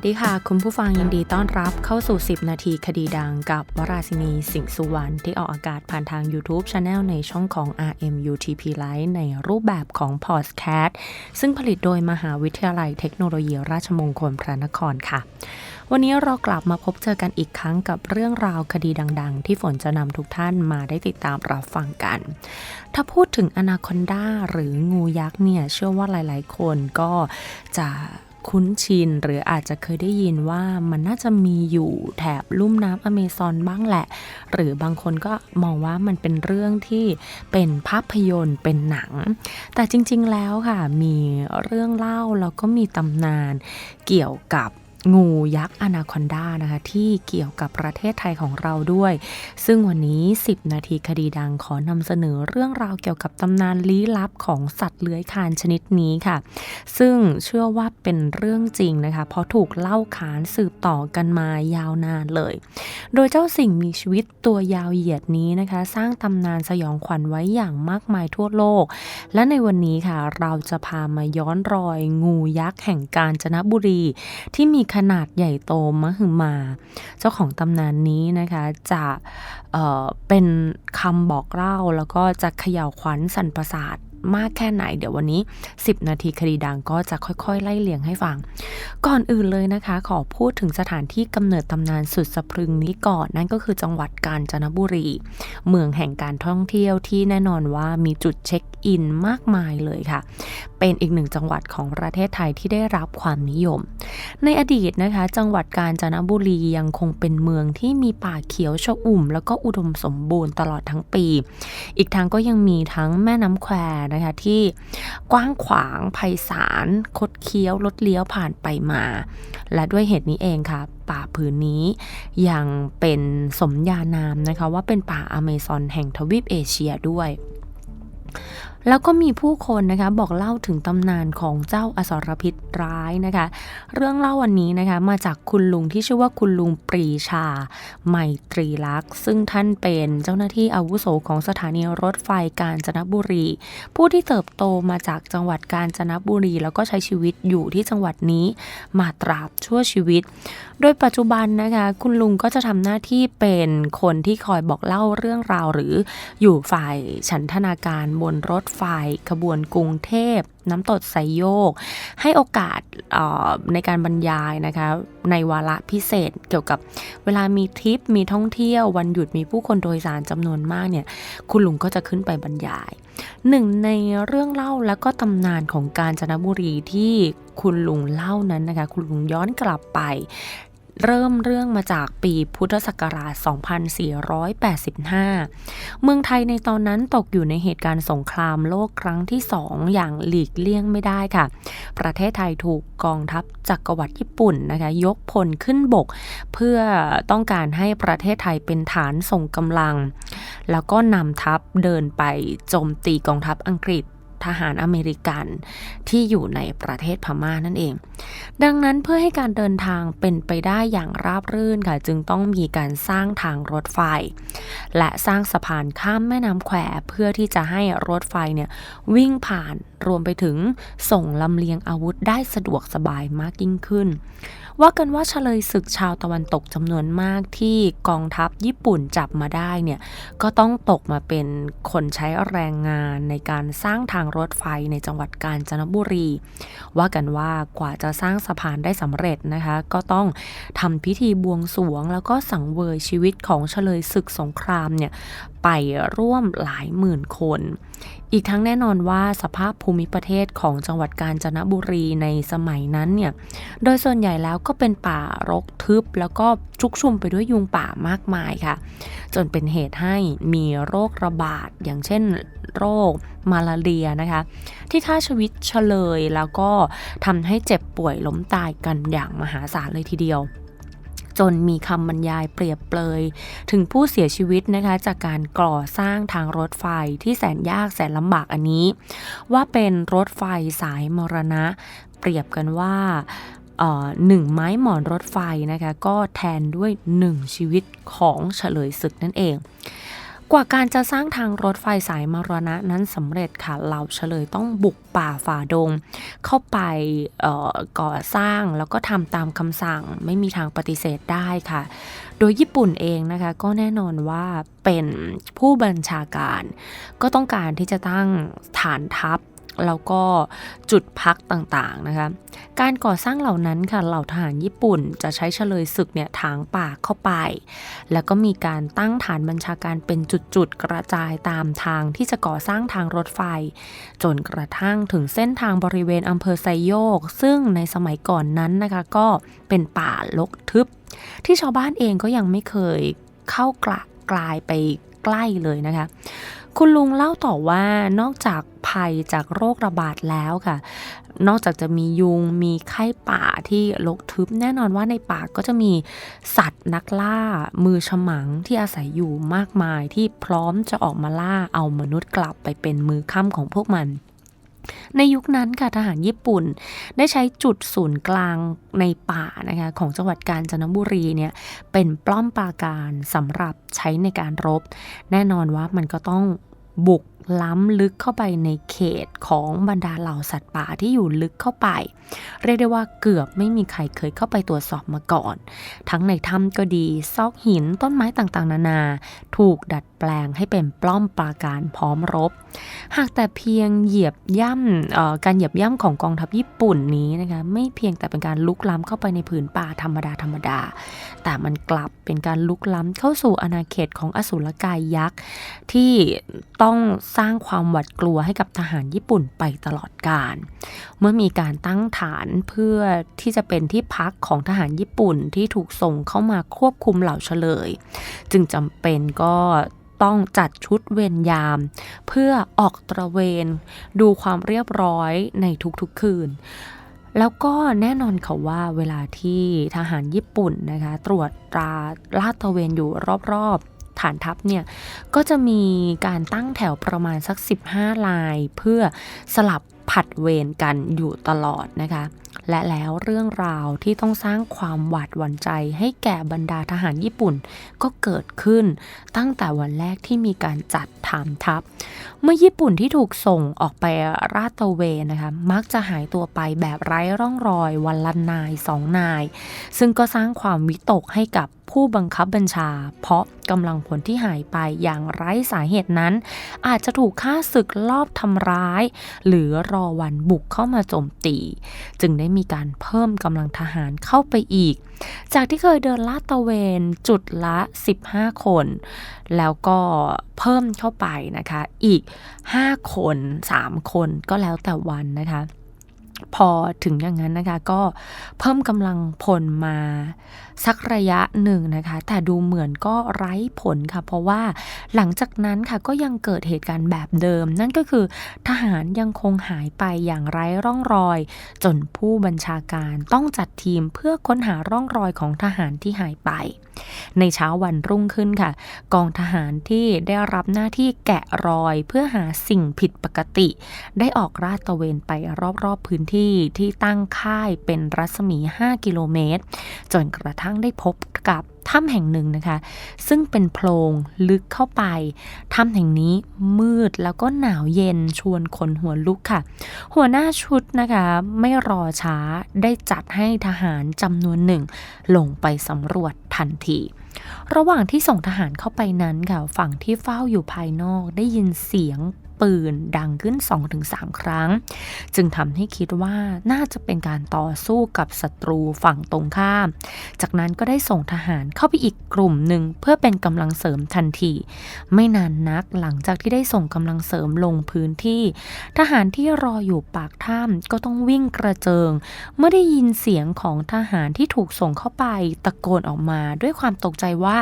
วัสดีค่ะ คุณผู้ฟังยินดีต้อนรับเข้าสู่ 10 นาทีคดีดังกับวราศินีสิงห์สุวรรณที่ออกอากาศผ่านทาง YouTube Channel ในช่องของ RMUTP Live ในรูปแบบของ Podcast ซึ่งผลิตโดยมหาวิทยาลัยเทคโนโลยีราชมงคลพระนครค่ะ วันนี้เรากลับมาพบเจอกันอีกครั้งกับเรื่องราวคดีดัง ๆ ที่ฝนจะนำทุกท่านมาได้ติดตามรับฟังกัน ถ้าพูดถึงอนาคอนดาหรืองูยักษ์เนี่ยเชื่อว่าหลาย ๆ คนก็จะ คุ้นชิน หรืออาจจะเคยได้ยินว่ามันน่าจะมีอยู่แถบลุ่มน้ำอเมซอนบ้างแหละ หรือบางคนก็มองว่ามันเป็นเรื่องที่เป็นภาพยนตร์เป็นหนัง แต่จริงๆแล้วค่ะมีเรื่องเล่าแล้วก็มีตำนานเกี่ยวกับ งูยักษ์อนาคอนดานะคะที่เกี่ยวกับประเทศไทยของเราด้วย ซึ่งวันนี้ 10 นาทีคดีดังขอนำเสนอเรื่องราวเกี่ยวกับตำนานลี้ลับของสัตว์เลื้อยคลานชนิดนี้ค่ะ ซึ่งเชื่อว่าเป็นเรื่องจริงนะคะ เพราะถูกเล่าขานสืบต่อกันมายาวนานเลย โดยเจ้าสิ่งมีชีวิตตัวยาวเหยียดนี้นะคะ สร้างตำนานสยองขวัญไว้อย่างมากมายทั่วโลก และในวันนี้ค่ะเราจะพามาย้อนรอยงูยักษ์แห่งกาญจนบุรีที่มีขนาดใหญ่โตมหึมา เจ้าของตำนานนี้นะคะจะเเป็นคำบอกเล่าแล้วก็จะเขย่าวขวัญสันประสาท มากแค่ไหน เดี๋ยววันนี้ 10 นาทีคดีดังก็จะค่อยๆ ไล่เลียงให้ฟัง ก่อนอื่นเลยนะคะ ขอพูดถึงสถานที่กำเนิดตำนานสุดสะพรึงนี้ก่อน นั่นก็คือจังหวัดกาญจนบุรี เมืองแห่งการท่องเที่ยวที่แน่นอนว่ามีจุดเช็คอินมากมายเลยค่ะ เป็นอีกหนึ่งจังหวัดของประเทศไทยที่ได้รับความนิยม ในอดีตนะคะ จังหวัดกาญจนบุรียังคงเป็นเมืองที่มีป่าเขียวชอุ่ม แล้วก็อุดมสมบูรณ์ตลอดทั้งปี อีกทั้งก็ยังมีทั้งแม่น้ำแควนะคะที่กว้างขวางไพศาลคดเคี้ยวรถเลี้ยวผ่านไปมา และด้วยเหตุนี้เองค่ะ ป่าผืนนี้ยังเป็นสมญานามนะคะว่าเป็นป่าอเมซอนแห่งทวีปเอเชียด้วย แล้วก็มีผู้คนนะคะบอกเล่าถึงตำนานของเจ้าอสรพิษร้ายนะคะ เรื่องเล่าวันนี้นะคะมาจากคุณลุงที่ชื่อว่าคุณลุงปรีชาไมตรีลักษ์ซึ่งท่านเป็นเจ้าหน้าที่อาวุโสของสถานีรถไฟกาญจนบุรี ผู้ที่เติบโตมาจากจังหวัดกาญจนบุรี แล้วก็ใช้ชีวิตอยู่ที่จังหวัดนี้มาตราบชั่วชีวิต โดยปัจจุบันนะคะคุณลุงก็จะทำหน้าที่เป็นคนที่คอยบอกเล่าเรื่องราวหรืออยู่ฝ่ายฉันทนาการบนรถฝ่ายขบวนกรุงเทพ น้ำตดไซโยก ให้โอกาสในการบรรยายนะคะ ในวาระพิเศษเกี่ยวกับเวลามีทริป มีท่องเที่ยว วันหยุดมีผู้คนโดยสารจำนวนมากเนี่ย คุณลุงก็จะขึ้นไปบรรยายหนึ่งในเรื่องเล่าและก็ตำนานของการจนบุรีที่คุณลุงเล่านั้นนะคะ คุณลุงย้อนกลับไป เริ่มเรื่องมาจากปีพุทธศักราช 2485 เมืองไทยในตอนนั้นตกอยู่ในเหตุการณ์สงครามโลกครั้งที่สองอย่างหลีกเลี่ยงไม่ได้ค่ะ ประเทศไทยถูกกองทัพจักรวรรดิญี่ปุ่นนะคะยกพลขึ้นบก เพื่อต้องการให้ประเทศไทยเป็นฐานส่งกำลัง แล้วก็นำทัพเดินไปโจมตีกองทัพอังกฤษ ทหารอเมริกันที่อยู่ในประเทศพม่านั่นเอง ดังนั้นเพื่อให้การเดินทางเป็นไปได้อย่างราบรื่นค่ะจึงต้องมีการสร้างทางรถไฟ และสร้างสะพานข้ามแม่น้ำแควเพื่อที่จะให้รถไฟเนี่ยวิ่งผ่านรวมไปถึงส่งลำเลียงอาวุธได้สะดวกสบายมากยิ่งขึ้น ว่ากันว่าเฉลยศึกชาวตะวันตกจำนวนมากที่กองทัพญี่ปุ่นจับมาได้เนี่ยก็ต้องตกมาเป็นคนใช้แรงงานในการสร้างทางรถไฟในจังหวัดกาญจนบุรี ว่ากันว่ากว่าจะสร้างสะพานได้สำเร็จนะคะ ก็ต้องทำพิธีบวงสรวง แล้วก็สังเวยชีวิตของเฉลยศึกสงครามเนี่ยไปร่วมหลายหมื่นคน อีกทั้งแน่นอนว่าสภาพภูมิประเทศของจังหวัดกาญจนบุรีในสมัยนั้นเนี่ย โดยส่วนใหญ่แล้วก็เป็นป่ารกทึบ แล้วก็ชุกชุมไปด้วยยุงป่ามากมายค่ะ จนเป็นเหตุให้มีโรคระบาดอย่างเช่นโรคมาลาเรียนะคะ ที่ฆ่าชีวิตเฉลยแล้วก็ทำให้เจ็บป่วยล้มตายกันอย่างมหาศาลเลยทีเดียว จนมีคำบรรยายเปรียบเปรยถึงผู้เสียชีวิตนะคะจากการก่อสร้างทางรถไฟที่แสนยากแสนลำบากอันนี้ ว่าเป็นรถไฟสายมรณะ เปรียบกันว่าหนึ่งไม้หมอนรถไฟนะคะก็แทนด้วยหนึ่งชีวิตของเฉลยศึกนั่นเอง กว่าการจะสร้างทางรถไฟสายมรณะนั้นสำเร็จค่ะเราเฉลยต้องบุกป่าฝ่าดง เข้าไปก่อสร้างแล้วก็ทำตามคำสั่งไม่มีทางปฏิเสธได้ค่ะ โดยญี่ปุ่นเองนะคะก็แน่นอนว่าเป็นผู้บัญชาการ ก็ต้องการที่จะตั้งฐานทัพ แล้วก็จุดพักต่างๆนะคะการก่อสร้างเหล่านั้นค่ะเหล่าทหารญี่ปุ่นจะใช้เฉลยศึกเนี่ยถางป่าเข้าไป แล้วก็มีการตั้งฐานบัญชาการเป็นจุดๆ กระจายตามทางที่จะก่อสร้างทางรถไฟ จนกระทั่งถึงเส้นทางบริเวณอำเภอไซโยก ซึ่งในสมัยก่อนนั้นนะคะก็เป็นป่าลกทึบ ที่ชาวบ้านเองก็ยังไม่เคยเข้ากลกลายไปใกล้เลยนะคะ คุณลุงเล่าต่อว่านอกจากภัยจากโรคระบาดแล้วค่ะ นอกจากจะมียุงมีไข้ป่าที่ลกทึบแน่นอนว่าในป่าก็จะมีสัตว์นักล่า มือฉมังที่อาศัยอยู่มากมายที่พร้อมจะออกมาล่าเอามนุษย์กลับไปเป็นมือค่ำของพวกมันในยุคนั้นค่ะทหารญี่ปุ่นได้ใช้จุดศูนย์กลางในป่านะคะของจังหวัดกาญจนบุรีเนี่ยเป็นปล้อมปราการสำหรับใช้ในการรบ แน่นอนว่ามันก็ต้อง บุก ล้ำลึกเข้าไปในเขตของบรรดาเหล่าสัตว์ป่าที่อยู่ลึกเข้าไป เรียกได้ว่าเกือบไม่มีใครเคยเข้าไปตรวจสอบมาก่อน ทั้งในถ้ำก็ดี ซอกหินต้นไม้ต่างๆ นานา ถูกดัดแปลงให้เป็นปล้อมปราการพร้อมรบ หากแต่เพียงเหยียบย่ำการเหยียบย่ำของกองทัพญี่ปุ่นนี้นะคะไม่เพียงแต่เป็นการลุกล้ำเข้าไปในผืนป่าธรรมดาธรรมดา แต่มันกลับเป็นการลุกล้ำเข้าสู่อาณาเขตของอสุรกายยักษ์ที่ต้องสร้างความหวาดกลัวให้กับทหารญี่ปุ่นไปตลอดกาลเมื่อมีการตั้งฐานเพื่อที่จะเป็นที่พักของทหารญี่ปุ่นที่ถูกส่งเข้ามาควบคุมเหล่าเฉลย จึงจำเป็นก็ต้องจัดชุดเวรยาม เพื่อออกตระเวน ดูความเรียบร้อยในทุกๆคืน แล้วก็แน่นอนค่ะว่าเวลาที่ทหารญี่ปุ่นนะคะ ตรวจตราลาดตระเวนอยู่รอบๆ ฐานทัพเนี่ยก็จะมีการตั้งแถวประมาณสัก 15 ลาย เพื่อสลับผัดเวรกันอยู่ตลอดนะคะ และแล้วเรื่องราวที่ต้องสร้างความหวาดหวั่นใจให้แก่บรรดาทหารญี่ปุ่นก็เกิดขึ้น ตั้งแต่วันแรกที่มีการจัดฐานทัพ เมื่อญี่ปุ่นที่ถูกส่งออกไปราตะเวนนะคะ มักจะหายตัวไปแบบไร้ร่องรอยวันละนายสองนาย ซึ่งก็สร้างความวิตกให้กับ ผู้บังคับบัญชา เพราะกำลังผลที่หายไปอย่างไร้สาเหตุนั้น อาจจะถูกฆ่าศึกลอบทำร้าย หรือรอวันบุกเข้ามาโจมตี จึงได้มีการเพิ่มกำลังทหารเข้าไปอีก จากที่เคยเดินลาดตะเวนจุดละ 15 คน แล้วก็เพิ่มเข้าไปนะคะ อีก 5 คน 3 คนก็แล้วแต่วันนะคะพอถึงอย่างนั้นนะคะก็เพิ่มกำลังพลมา สักระยะหนึ่งนะคะ แต่ดูเหมือนก็ไร้ผลค่ะ เพราะว่าหลังจากนั้นค่ะก็ยังเกิดเหตุการณ์แบบเดิม นั่นก็คือทหารยังคงหายไปอย่างไร้ร่องรอย จนผู้บัญชาการต้องจัดทีมเพื่อค้นหาร่องรอยของทหารที่หายไป ในเช้าวันรุ่งขึ้นค่ะ กองทหารที่ได้รับหน้าที่แกะรอยเพื่อหาสิ่งผิดปกติ ได้ออกราดตระเวนไปรอบๆพื้นที่ที่ตั้งค่ายเป็นรัศมี 5 กิโลเมตร จนกระทั่งได้พบกับถ้ำแห่งหนึ่งนะคะ ซึ่งเป็นโพรงลึกเข้าไป ถ้ำแห่งนี้มืดแล้วก็หนาวเย็นชวนคนหัวลุกค่ะ หัวหน้าชุดนะคะไม่รอช้าได้จัดให้ทหารจำนวนหนึ่ง ลงไปสำรวจทันที ระหว่างที่ส่งทหารเข้าไปนั้นค่ะ ฝั่งที่เฝ้าอยู่ภายนอกได้ยินเสียง ปืนดังขึ้น 2-3 ครั้ง จึงทำให้คิดว่าน่าจะเป็นการต่อสู้กับศัตรูฝั่งตรงข้าม จากนั้นก็ได้ส่งทหารเข้าไปอีกกลุ่มหนึ่งเพื่อเป็นกำลังเสริมทันที ไม่นานนักหลังจากที่ได้ส่งกำลังเสริมลงพื้นที่ ทหารที่รออยู่ปากถ้ำก็ต้องวิ่งกระเจิง เมื่อได้ยินเสียงของทหารที่ถูกส่งเข้าไปตะโกนออกมาด้วยความตกใจว่า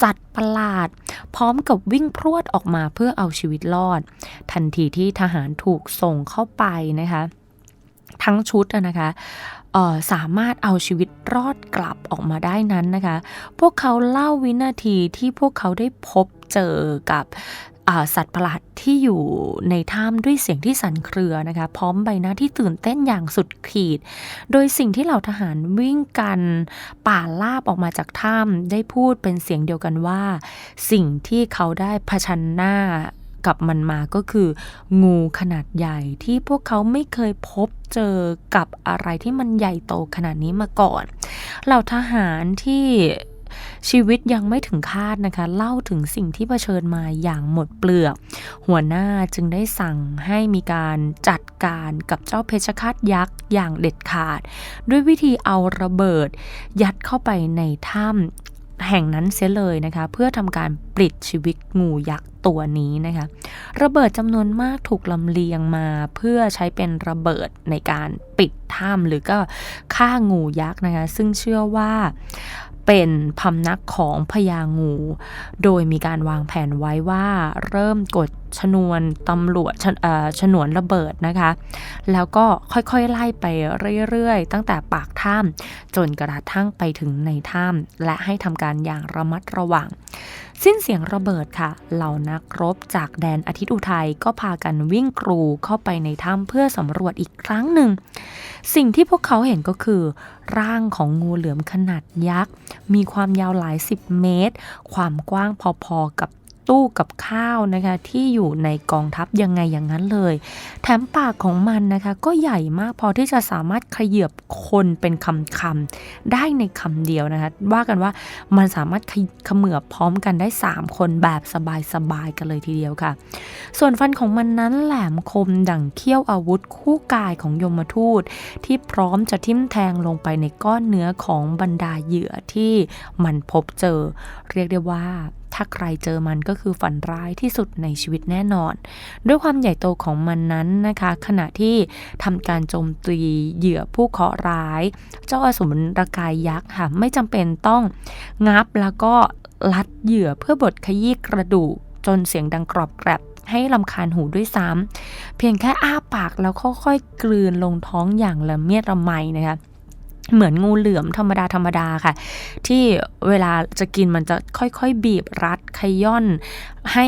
สัตว์ประหลาด พร้อมกับวิ่งพรวดออกมาเพื่อเอาชีวิตรอดทันทีที่ทหารถูกส่งเข้าไปนะคะทั้งชุดนะคะสามารถเอาชีวิตรอดกลับออกมาได้นั้นนะคะ พวกเขาเล่าวินาทีที่พวกเขาได้พบเจอกับสัตว์ประหลาดที่อยู่ในถ้ำด้วยเสียงที่สั่นเครือนะคะ พร้อมใบหน้าที่ตื่นเต้นอย่างสุดขีด โดยสิ่งที่เหล่าทหารวิ่งกันป่าลาบออกมาจากถ้ำได้พูดเป็นเสียงเดียวกันว่า สิ่งที่เขาได้เผชิญหน้า กับมันมาก็คือ งูขนาดใหญ่ที่พวกเขาไม่เคยพบเจอกับอะไรที่มันใหญ่โตขนาดนี้มาก่อน เหล่าทหารที่ชีวิตยังไม่ถึงคาดนะคะ เล่าถึงสิ่งที่เผชิญมาอย่างหมดเปลือก หัวหน้าจึงได้สั่งให้มีการจัดการกับเจ้าเพชฌฆาตยักษ์อย่างเด็ดขาด ด้วยวิธีเอาระเบิด ยัดเข้าไปในถ้ำ แห่งนั้นเสียเลยนะคะ เพื่อทำการปลิดชีวิตงูยักษ์ตัวนี้นะคะ ระเบิดจำนวนมากถูกลำเลียงมาเพื่อใช้เป็นระเบิดในการปิดถ้ำหรือก็ฆ่างูยักษ์นะคะ ซึ่งเชื่อว่า เป็นพำนักของพญางู โดยมีการวางแผนไว้ว่าเริ่มกดชนวนตำรวจชเอ่อฉนวนระเบิดนะคะ แล้วก็ค่อยๆไล่ไปเรื่อยๆ ตั้งแต่ปากถ้ำจนกระทั่งไปถึงในถ้ำและให้ทำการอย่างระมัดระวัง สิ้นเสียงระเบิดค่ะ เหล่านักรบจากแดนอาทิตย์อุทัยก็พากันวิ่งกรูเข้าไปในถ้ำเพื่อสำรวจอีกครั้งหนึ่ง สิ่งที่พวกเขาเห็นก็คือ ร่างของงูเหลือมขนาดยักษ์ มีความยาวหลายสิบเมตร ความกว้างพอๆกับ ตู้กับข้าวนะคะที่อยู่ในกองทัพยังไงอย่างนั้นเลย แถมปากของมันนะคะก็ใหญ่มากพอที่จะสามารถขยืบคนเป็นคำคำได้ในคำเดียวนะคะว่ากันว่ามันสามารถขมือบพร้อมกันได้ 3 คนแบบสบายๆกันเลยทีเดียวค่ะ ส่วนฟันของมันนั้นแหลมคมดั่งเขี้ยวอาวุธคู่กายของยมทูต ที่พร้อมจะทิ่มแทงลงไปในก้อนเนื้อของบรรดาเหยื่อที่มันพบเจอ เรียกได้ว่า ถ้าใครเจอมันก็คือฝันร้ายที่สุดในชีวิตแน่นอน ด้วยความใหญ่โตของมันนั้นนะคะ ขณะที่ทำการโจมตีเหยื่อผู้เคราะห์ร้าย เจ้าอสูรระกายยักษ์ค่ะไม่จำเป็นต้องงับแล้วก็ลัดเหยื่อเพื่อบดขยี้กระดูกจนเสียงดังกรอบแกรบให้ลำคาญหูด้วยซ้ำเพียงแค่อ้าปากแล้วค่อยๆกลืนลงท้องอย่างละเมียดละไมนะคะ เหมือนงูเหลือมธรรมดาธรรมดาค่ะ ที่เวลาจะกินมันจะค่อยๆ บีบรัดขย่อนให้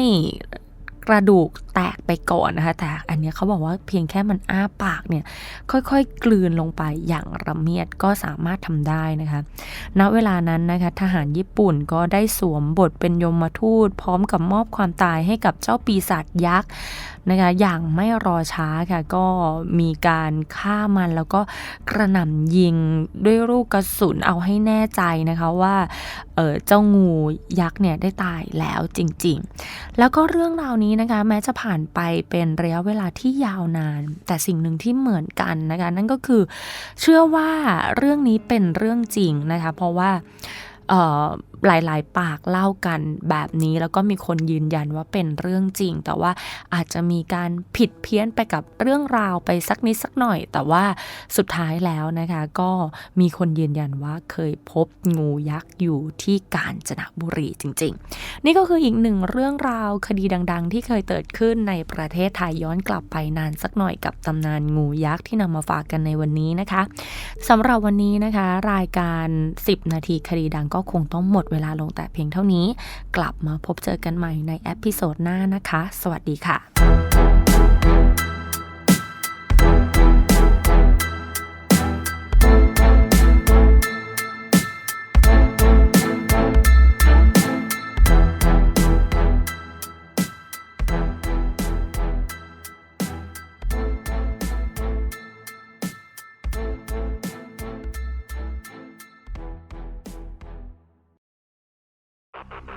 กระดูก แตกไปก่อนนะคะ แต่อันนี้เขาบอกว่าเพียงแค่มันอ้าปากเนี่ยค่อยๆกลืนลงไปอย่างระเมียดก็สามารถทำได้นะคะณเวลานั้นนะคะทหารญี่ปุ่นก็ได้สวมบทเป็นยมทูต พร้อมกับมอบความตายให้กับเจ้าปีศาจยักษ์นะคะอย่างไม่รอช้าค่ะก็มีการฆ่ามันแล้วก็กระหน่ำยิงด้วยลูกกระสุนเอาให้แน่ใจนะคะว่าเออเจ้างูยักษ์เนี่ยได้ตายแล้วจริง ๆ แล้วก็เรื่องราวนี้นะคะแม้จะผ่านไปเป็นระยะเวลาที่ยาวนาน แต่สิ่งหนึ่งที่เหมือนกันนะคะนั่นก็คือเชื่อว่าเรื่องนี้เป็นเรื่องจริงนะคะ เพราะว่าหลายๆ ปากเล่ากันแบบนี้ แล้วก็มีคนยืนยันว่าเป็นเรื่องจริง แต่ว่าอาจจะมีการผิดเพี้ยนไปกับเรื่องราวไปสักนิดสักหน่อย แต่ว่าสุดท้ายแล้วนะคะก็มีคนยืนยันว่าเคยพบงูยักษ์อยู่ที่กาญจนบุรีจริง ๆ นี่ก็คืออีกหนึ่งเรื่องราวคดีดัง ๆ ที่เคยเกิดขึ้นในประเทศไทยย้อนกลับไปนานสักหน่อยกับตำนานงูยักษ์ที่นำมาฝากกันในวันนี้นะคะสำหรับวันนี้นะคะ รายการ 10 นาทีคดีดังก็คงต้องหมดดเวลาลงแต่เพียงเท่านี้ กลับมาพบเจอกันใหม่ในเอพิโซดหน้านะคะ สวัสดีค่ะ